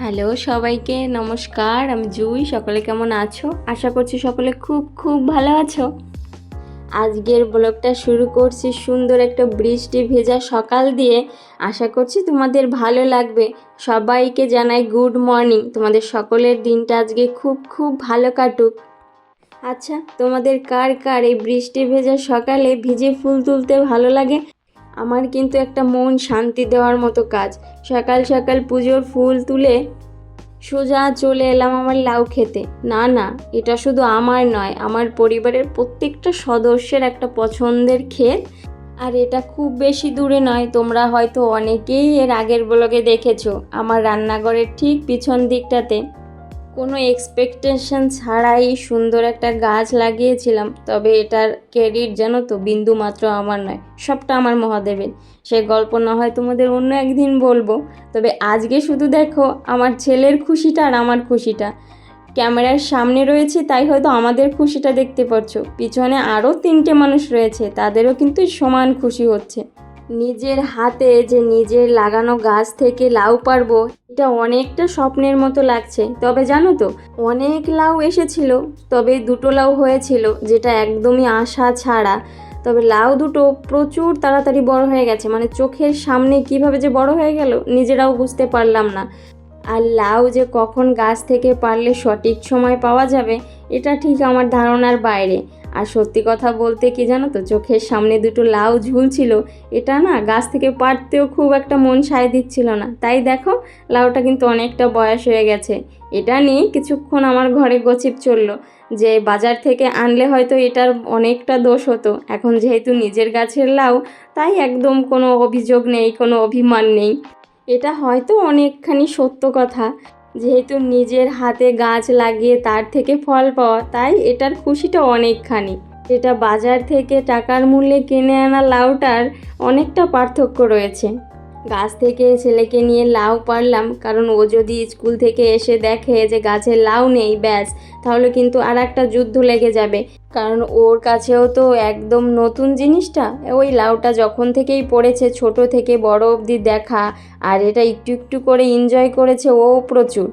Hello সবাইকে, নমস্কার, আমি জুই, সকলে কেমন আছো? আশা করছি সকলে খুব খুব ভালো আছো। আজকের ব্লগটা শুরু করছি সুন্দর একটা বৃষ্টি ভেজা সকাল দিয়ে। আশা করছি তোমাদের ভালো লাগবে। সবাইকে জানাই গুড মর্নিং তোমাদের সকলের দিনটা আজকে খুব খুব ভালো কাটুক। আচ্ছা তোমাদের কার কার এই বৃষ্টি ভেজা সকালে ভিজে ফুল তুলতে ভালো লাগে? আমার কিন্তু একটা মন শান্তি দেওয়ার মতো কাজ। সকাল সকাল পুজোর ফুল তুলে সোজা চলে এলাম আমার লাউ খেতে। না না, এটা শুধু আমার নয়, আমার পরিবারের প্রত্যেকটা সদস্যের একটা পছন্দের ক্ষেত আর এটা খুব বেশি দূরে নয়, তোমরা হয়তো অনেকেই এর আগের ব্লগে দেখেছ, আমার রান্নাঘরের ঠিক পিছন দিকটাতে। কোনো এক্সপেকটেশন ছাড়াই সুন্দর একটা গাছ লাগিয়েছিলাম, তবে এটার ক্রেডিট জানো তো বিন্দু মাত্র আমার নয়, সবটা আমার মহাদেবের। সে গল্প না হয় তোমাদের অন্য একদিন বলব, তবে আজকে শুধু দেখো আমার ছেলের খুশিটা আর আমার খুশিটা। ক্যামেরার সামনে রয়েছে, তাই হয়তো আমাদের খুশিটা দেখতে পাচ্ছ। পিছনে আরও তিনটে মানুষ রয়েছে, তাদেরও কিন্তু সমান খুশি হচ্ছে। নিজের হাতে যে নিজের লাগানো গাছ থেকে লাউ পারব এটা অনেকটা স্বপ্নের মতো লাগছে। তবে জানো তো, অনেক লাউ এসেছিল, তবে দুটো লাউ হয়েছিল, যেটা একদমই আশা ছাড়া। তবে লাউ দুটো প্রচুর তাড়াতাড়ি বড় হয়ে গেছে মানে চোখের সামনে কীভাবে যে বড় হয়ে গেল, নিজেরাও বুঝতে পারলাম না। আর লাউ যে কখন গাছ থেকে পারলে সঠিক সময় পাওয়া যাবে, এটা ঠিক আমার ধারণার বাইরে। আর সত্যি কথা বলতে কি জানো তো, চোখের সামনে দুটো লাউ ঝুলছিল, এটা না গাছ থেকে পারতেও খুব একটা মন সায় দিচ্ছিল না। তাই দেখো, লাউটা কিন্তু অনেকটা বয়স হয়ে গেছে। এটা নিয়ে কিছুক্ষণ আমার ঘরে গছিপ চলল, যে বাজার থেকে আনলে হয়তো এটার অনেকটা দোষ হতো। এখন যেহেতু নিজের গাছের লাউ, তাই একদম কোনো অভিযোগ নেই, কোনো অভিমান নেই। এটা হয়তো অনেকখানি সত্য কথা। যেহেতু নিজের হাতে গাছ লাগিয়ে তার থেকে ফল পাওয়া, তাই এটার খুশিটা অনেকখানি। এটা বাজার থেকে টাকার মূল্যে কিনে আনা লাউটার অনেকটা পার্থক্য রয়েছে। গাছ থেকে ছেলেকে নিয়ে লাউ পারলাম কারণ ও যদি স্কুল থেকে এসে দেখে যে গাছে লাউ নেই, ব্যাস, তাহলে কিন্তু আর একটা যুদ্ধ লেগে যাবে। কারণ ওর কাছেও তো একদম নতুন জিনিসটা, ওই লাউটা যখন থেকেই পড়েছে, ছোট থেকে বড় অবধি দেখা, আর এটা একটু একটু করে এনজয় করেছে ও প্রচুর।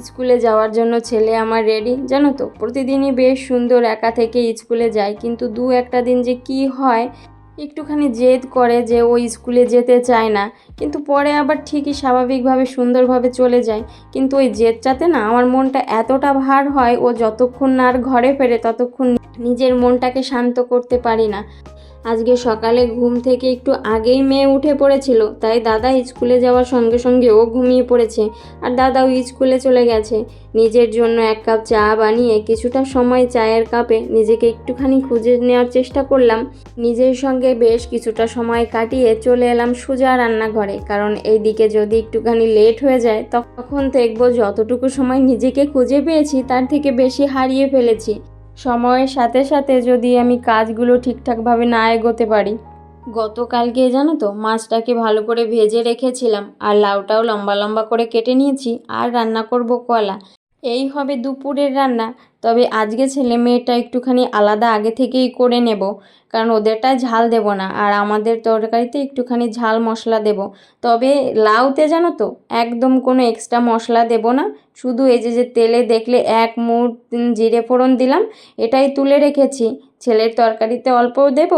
স্কুলে যাওয়ার জন্য ছেলে আমার রেডি জানো তো? প্রতিদিনই বেশ সুন্দর, একা থেকে স্কুলে যায়, কিন্তু দু একটা দিন যে কি হয় একটুখানি জেদ করে যে ও স্কুলে যেতে চায় না, কিন্তু পরে আবার ঠিকই স্বাভাবিকভাবে সুন্দরভাবে চলে যায়। কিন্তু ওই জেদটাতে না আমার মনটা এতটা ভার হয়, ও যতক্ষণ না আর ঘরে ফেরে ততক্ষণ নিজের মনটাকে শান্ত করতে পারি না। আজকে সকালে ঘুম থেকে একটু আগেই মেয়ে উঠে পড়েছিল, তাই দাদা স্কুলে যাওয়ার সঙ্গে সঙ্গে ও ঘুমিয়ে পড়েছে আর দাদাও স্কুলে চলে গেছে। নিজের জন্য এক কাপ চা বানিয়ে কিছুটা সময় চায়ের কাপে নিজেকে একটুখানি খুঁজে নেওয়ার চেষ্টা করলাম। নিজের সঙ্গে বেশ কিছুটা সময় কাটিয়ে চলে এলাম সোজা রান্নাঘরে, কারণ এই দিকে যদি একটুখানি লেট হয়ে যায়, তখন দেখব যতটুকু সময় নিজেকে খুঁজে পেয়েছি তার থেকে বেশি হারিয়ে ফেলেছি। সময়ের সাথে সাথে যদি আমি কাজগুলো ঠিকঠাকভাবে না এগোতে পারি। গতকালকে জানো তো মাছটাকে ভালো করে ভেজে রেখেছিলাম আর লাউটাও লম্বা লম্বা করে কেটে নিয়েছি আর রান্না করব কলা। এই হবে দুপুরের রান্না। তবে আজকে ছেলে মেয়েটা একটুখানি আলাদা আগে থেকেই করে নেব, কারণ ওদেরটায় ঝাল দেব না, আর আমাদের তরকারিতে একটুখানি ঝাল মশলা দেব। তবে লাউতে জানো তো, একদম কোনো এক্সট্রা মশলা দেব না। শুধু এই যে যে তেলে দেখলে এক মুঠ জিরে ফোড়ন দিলাম, এটাই তুলে রেখেছি। ছেলের তরকারিতে অল্প দেব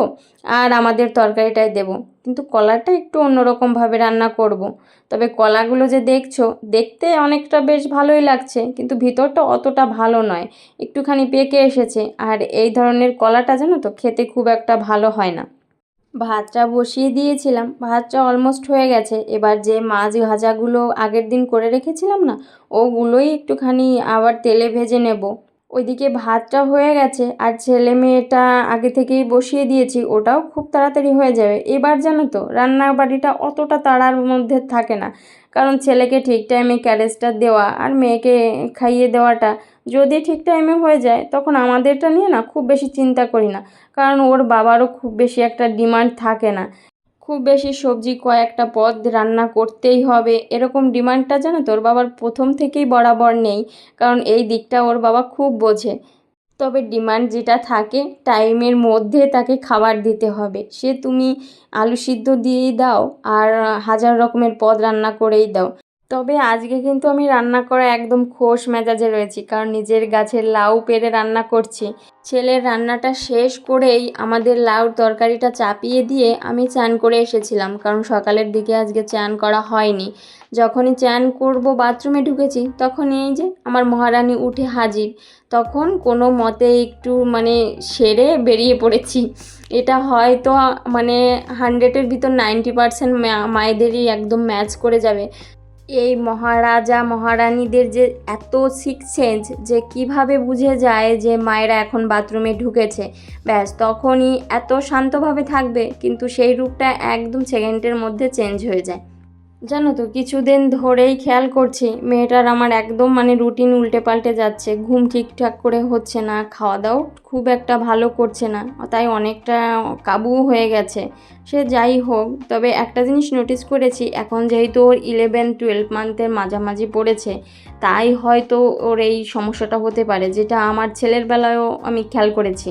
আর আমাদের তরকারিটাই দেব। কিন্তু কলাটা একটু অন্যরকমভাবে রান্না করব। তবে কলাগুলো যে দেখছ, দেখতে অনেকটা বেশ ভালোই লাগছে, কিন্তু ভিতরটা অতটা ভালো নয়। একটুখানি পেকে এসেছে, আর এই ধরনের কলাটা জানো তো, খেতে খুব একটা ভালো হয় না। ভাতটা বসিয়ে দিয়েছিলাম ভাতটা অলমোস্ট হয়ে গেছে। এবার যে মাছ ভাজাগুলো আগের দিন করে রেখেছিলাম না, ওগুলোই একটুখানি আবার তেলে ভেজে নেব। ওইদিকে ভাতটা হয়ে গেছে আর ছেলে মেয়েটা আগে থেকেই বসিয়ে দিয়েছি, ওটাও খুব তাড়াতাড়ি হয়ে যাবে। এবার জানো তো, রান্নার বাড়িটা অতটা তাড়ার মধ্যে থাকে না, কারণ ছেলেকে ঠিক টাইমে ক্যারেজটা দেওয়া আর মেয়েকে খাইয়ে দেওয়াটা যদি ঠিক টাইমে হয়ে যায়, তখন আমাদেরটা নিয়ে না খুব বেশি চিন্তা করি না, কারণ ওর বাবারও খুব বেশি একটা ডিমান্ড থাকে না। খুব বেশি সবজি কয়েকটা পদ রান্না করতেই হবে। এরকম ডিমান্ডটা জানো তোর বাবার প্রথম থেকেই বরাবর নেই, কারণ এই দিকটা ওর বাবা খুব বোঝে। তবে ডিমান্ড যেটা থাকে, টাইমের মধ্যে তাকে খাবার দিতে হবে। সে তুমি আলু সিদ্ধ দিয়েই দাও আর হাজার রকমের পদ রান্না করেই দাও। তবে আজকে কিন্তু আমি রান্না করা একদম খোশ মেজাজে রয়েছি, কারণ নিজের গাছের লাউ পেরে রান্না করছি। ছেলের রান্নাটা শেষ করেই আমাদের লাউর তরকারিটা চাপিয়ে দিয়ে আমি চান করে এসেছিলাম, কারণ সকালের দিকে আজকে চান করা হয়নি। যখনই চান করব বাথরুমে ঢুকেছি তখন এই যে আমার মহারানী উঠে হাজির। তখন কোনো মতে একটু মানে সেরে বেরিয়ে পড়েছি। এটা হয়তো মানে হান্ড্রেডের ভিতর নাইনটি পারসেন্ট মায়েদেরই একদম ম্যাচ করে যাবে। এই মহারাজা, মহারানীদের যে এত সিক্স সেন্স যে কীভাবে বুঝে যায় যে মায়েরা এখন বাথরুমে ঢুকেছে। ব্যাস, তখনই এত শান্তভাবে থাকবে, কিন্তু সেই রূপটা একদম সেকেন্ডের মধ্যে চেঞ্জ হয়ে যায়। জানো তো, কিছুদিন ধরেই খেয়াল করছি মেয়েটার আমার একদম মানে রুটিন উল্টে পাল্টে যাচ্ছে, ঘুম ঠিকঠাক করে হচ্ছে না খাওয়া দাওয়াও খুব একটা ভালো করছে না, তাই অনেকটা কাবু হয়ে গেছে। সে যাই হোক, তবে একটা জিনিস নোটিস করেছি, এখন যেহেতু ওর ইলেভেন টুয়েলভ মান্থের মাঝামাঝি পড়েছে, তাই হয়তো ওর এই সমস্যাটা হতে পারে, যেটা আমার ছেলের বেলায়ও আমি খেয়াল করেছি।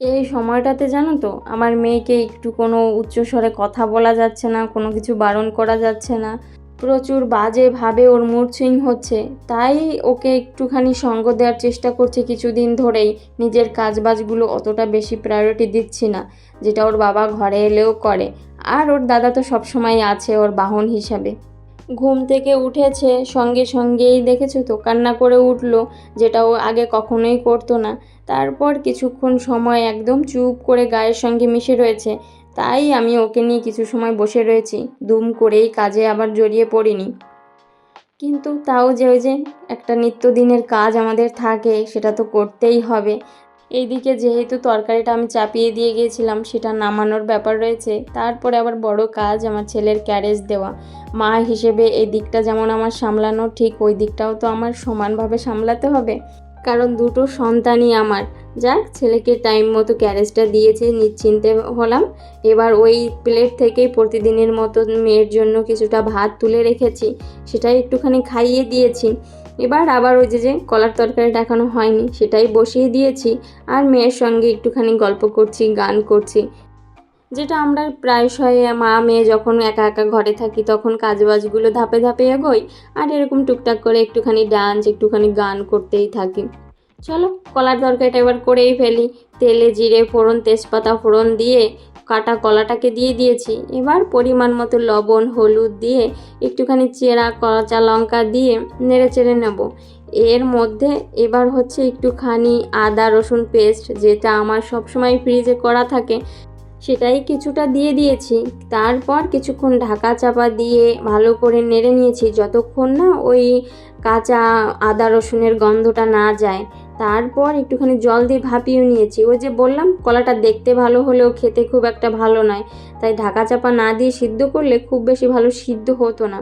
এই সময়টাতে জানো তো, আমার মেয়েকে একটু কোনো উচ্চস্বরে কথা বলা যাচ্ছে না, কোনো কিছু বারণ করা যাচ্ছে না। প্রচুর বাজেভাবে ওর মুড সুইং হচ্ছে। তাই ওকে একটুখানি সঙ্গ দেওয়ার চেষ্টা করছি কিছুদিন ধরেই। নিজের কাজবাজগুলো অতটা বেশি প্রায়োরিটি দিচ্ছি না, যেটা ওর বাবা ঘরে এলেও করে। আর ওর দাদা তো সবসময় আছে ওর বাহন হিসাবে। ঘুম থেকে উঠেছে, সঙ্গে সঙ্গেই দেখেছ তো, কান্না করে উঠল, যেটা ও আগে কখনোই করতো না। তারপর কিছুক্ষণ সময় একদম চুপ করে গায়ের সঙ্গে মিশে রয়েছে। তাই আমি ওকে নিয়ে কিছু সময় বসে রয়েছি, দুম করেই কাজে আবার জড়িয়ে পড়িনি। কিন্তু তাও যে ওই যে একটা নিত্যদিনের কাজ আমাদের থাকে, সেটা তো করতেই হবে। এইদিকে যেহেতু তরকারিটা আমি চাপিয়ে দিয়ে গিয়েছিলাম সেটা নামানোর ব্যাপার রয়েছে। তারপরে আবার বড় কাজ, আমার ছেলের ক্যারেজ দেওয়া। মা হিসেবে এই দিকটা যেমন আমার সামলানো, ঠিক ওই দিকটাও তো আমার সমানভাবে সামলাতে হবে। কারণ দুটো সন্তানই আমার। যাক, ছেলেকে টাইম মতো ক্যারেজটা দিয়েছে, নিশ্চিন্তে হলাম। এবার ওই প্লেট থেকেই প্রতিদিনের মতো মেয়ের জন্য কিছুটা ভাত তুলে রেখেছি। সেটাই একটুখানি খাইয়ে দিয়েছি। এবার আবার ওই যে যে কলার তরকারি দেখানো হয়নি, সেটাই বসিয়ে দিয়েছি আর মেয়ের সঙ্গে একটুখানি গল্প করছি, গান করছি। যেটা আমরা প্রায়শই মা, মেয়ে যখন একা একা ঘরে থাকি, তখন কাজবাজগুলো ধাপে ধাপে এগোই আর এরকম টুকটাক করে একটুখানি ডান্স একটুখানি গান করতেই থাকি। চলো কলার তরকারিটা এবার করেই ফেলি। তেলে জিরে, ফোড়ন, তেজপাতা, ফোড়ন দিয়ে কাটা কলাটাকে দিয়ে দিয়েছি। এবার পরিমাণ মতো লবণ, হলুদ দিয়ে একটুখানি চেরা, কাঁচা লঙ্কা দিয়ে নেড়ে চেড়ে নেব। এর মধ্যে এবার হচ্ছে একটুখানি আদা, রসুন পেস্ট, যেটা আমার সবসময় ফ্রিজে করা থাকে, সেটাই কিছুটা দিয়ে দিয়েছি। তারপর কিছুক্ষণ ঢাকা চাপা দিয়ে ভালো করে নেড়ে নিয়েছি, যতক্ষণ না ওই কাঁচা আদা, রসুনের গন্ধটা না যায়। তারপর একটুখানি জল দিয়ে ভাপিয়ে নিয়েছি। ওই যে বললাম, কলাটা দেখতে ভালো হলেও খেতে খুব একটা ভালো নয়। তাই ঢাকা চাপা না দিয়ে সিদ্ধ করলে খুব বেশি ভালো সিদ্ধ হতো না।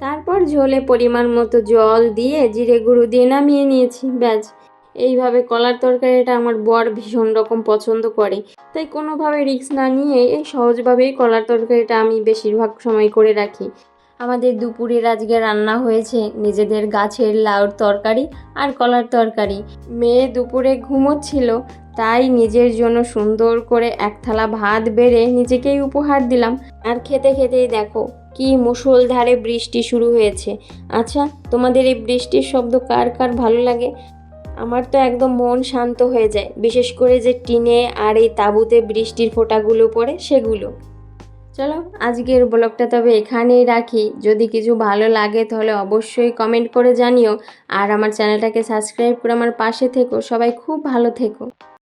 তারপর ঝোলে পরিমাণ মতো জল দিয়ে জিরে গুঁড়ো দিয়ে নামিয়ে নিয়েছি, ব্যাস। এইভাবে কলার তরকারিটা আমার বর ভীষণ রকম পছন্দ করে। তাই কোনোভাবে রিস্ক না নিয়ে এই সহজভাবেই কলার তরকারিটা আমি বেশিরভাগ সময় করে রাখি। আমাদের দুপুরের আজকে রান্না হয়েছে নিজেদের গাছের লাউর তরকারি আর কলার তরকারি। মেয়ে দুপুরে ঘুমোচ্ছিল, তাই নিজের জন্য সুন্দর করে এক থালা ভাত বেড়ে নিজেকেই উপহার দিলাম। আর খেতে খেতেই দেখো, কি মুষলধারে বৃষ্টি শুরু হয়েছে। আচ্ছা তোমাদের এই বৃষ্টির শব্দ কার কার ভালো লাগে? আমার তো একদম মন শান্ত হয়ে যায়, বিশেষ করে যে টিনে আর এই তাঁবুতে বৃষ্টির ফোঁটাগুলো পড়ে সেগুলো। চলো আজকের ব্লগটা তবে এখানেই রাখি। যদি কিছু ভালো লাগে তাহলে অবশ্যই কমেন্ট করে জানিও। আর আমার চ্যানেলটাকে সাবস্ক্রাইব করে আমার পাশে থেকো। সবাই খুব ভালো থেকো।